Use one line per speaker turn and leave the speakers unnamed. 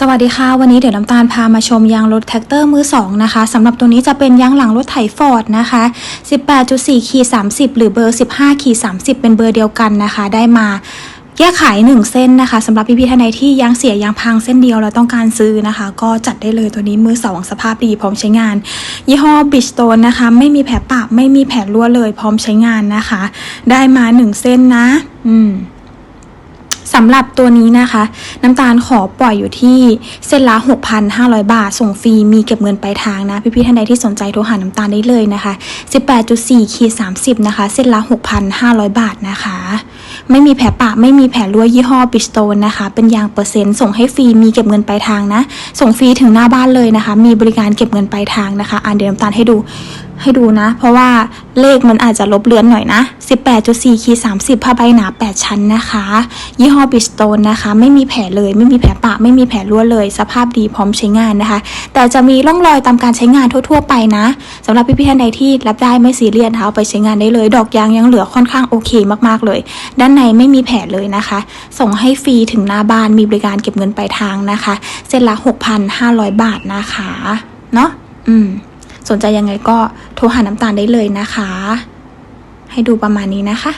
สวัสดีค่ะ วันนี้เดี๋ยวน้ำตาลพามาชมยางรถแท็กเตอร์มือ 2 นะคะสำหรับตัวนี้จะเป็นยางหลังรถไถฟอร์ดนะคะ 18.4ขีด30 หรือเบอร์ 15ขีด30 เป็นเบอร์เดียวกันนะคะ ได้มาแยก้ไข1เส้นนะคะสำหรับพี่ๆท่านใดที่ยางเสียยางพังเส้นเดียวแล้วต้องการซื้อนะคะ ก็จัดได้เลยตัวนี้มือ 2 สภาพดีพร้อมใช้งาน ยี่ห้อบิชโตนนะคะ ไม่มีแผลปะไม่มีแผลรั่วเลยพร้อมใช้งานนะคะ ได้มา 1 เส้นนะ อืม สำหรับตัวนี้นะคะ น้ำตาลขอปล่อยอยู่ที่เส้นละ 6,500 บาท ส่งฟรีมีเก็บเงินปลายทางนะพี่ๆท่านใดที่สนใจโทรหาน้ำตาลได้เลยนะคะ 18.4ขีด30 นะคะ เส้นละ 6,500 บาทนะคะ ไม่มีแผลปะไม่มีแผลรั่วยี่ห้อบิสโตนนะคะ เป็นยางเปอร์เซ็นต์ส่งให้ฟรีมีเก็บเงินปลายทางนะ ส่งฟรีถึงหน้าบ้านเลยนะคะ มีบริการเก็บเงินปลายทางนะคะอ่านเดี๋ยวน้ำตาลให้ดูให้ดูนะ เพราะว่าเลขมันอาจจะลบเลือนหน่อยนะ 18.4คี30ผ้าใบหนา 8 ชั้นนะคะ ยี่ห้อบิสโตนนะคะ ไม่มีแผลเลย ไม่มีแผลปะ ไม่มีแผลรั่วเลย สภาพดีพร้อมใช้งานนะคะ แต่จะมีร่องรอยตามการใช้งานทั่ว ๆ ไปนะสำหรับพี่ๆท่านใดที่รับได้ไม่ซีเรียสนะคะเอาไปใช้งานได้เลย ดอกยางยังเหลือค่อนข้างโอเคมากๆเลย ด้านในไม่มีแผลเลยนะคะ ส่งให้ฟรีถึงหน้าบ้านมีบริการเก็บเงินปลายทางนะคะเส้นละ6,500 บาทนะคะเนาะอืม สนใจยังไงก็โทรหาน้ำตาลได้เลยนะคะ ให้ดูประมาณนี้นะคะ